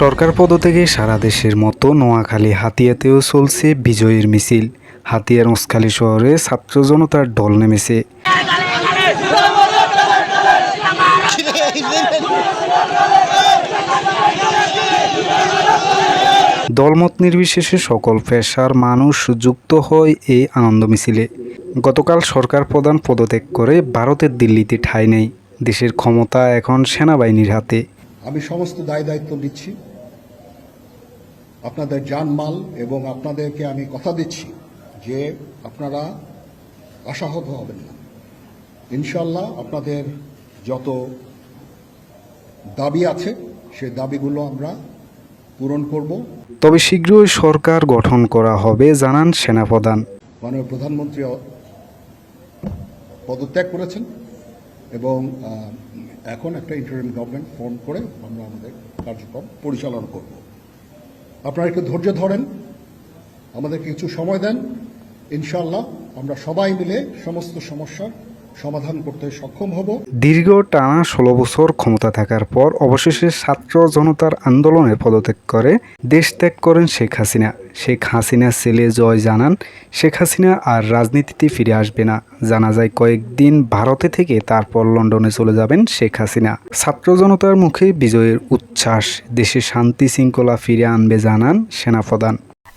সরকার পদত্যাগে সারা দেশের মতো নোয়াখালী হাতিয়াতেও চলছে বিজয়ের মিছিল। হাতিয়ার মস্কালী শহরে ছাত্র জনতার দল নেমেছে। দলমত নির্বিশেষে সকল পেশার মানুষ যুক্ত হয় এই আনন্দ মিছিলে। গতকাল সরকার প্রধান পদত্যাগ করে ভারতের দিল্লিতে ঠাঁই নেই। দেশের ক্ষমতা এখন সেনাবাহিনীর হাতে। আমি সমস্ত দায় দায়িত্ব নিচ্ছি। আপনাদের জানমাল এবং আপনাদেরকে আমি কথা দিচ্ছি যে আপনারা আশাহত হবেন না। ইনশাল্লাহ আপনাদের যত দাবি আছে সে দাবিগুলো আমরা পূরণ করব। তবে শীঘ্রই সরকার গঠন করা হবে জানান সেনাপ্রধান। মাননীয় প্রধানমন্ত্রী পদত্যাগ করেছেন এবং এখন একটা ইন্টারিম গভর্নমেন্ট ফর্ম করে আমরা আমাদের কার্যক্রম পরিচালনা করব। আপনারা একটু ধৈর্য ধরেন। আমাদেরকে কিছু সময় দেন। ইনশাল্লাহ আমরা সবাই মিলে সমস্ত সমস্যার সমাধান করতে সক্ষম হব। দীর্ঘ টানা ষোলো বছর ক্ষমতা থাকার পর অবশেষে ছাত্র জনতার আন্দোলনে পদত্যাগ করে, দেশ ত্যাগ করেন শেখ হাসিনা। শেখ হাসিনা ছেলে জয় জানান, শেখ হাসিনা আর রাজনীতিতে ফিরে আসবে না। জানা যায় কয়েকদিন ভারতে থেকে তারপর লন্ডনে চলে যাবেন শেখ হাসিনা। ছাত্র জনতার মুখে বিজয়ের উচ্ছ্বাস, দেশে শান্তি শৃঙ্খলা ফিরে আনবে জানান সেনাপ্রধান।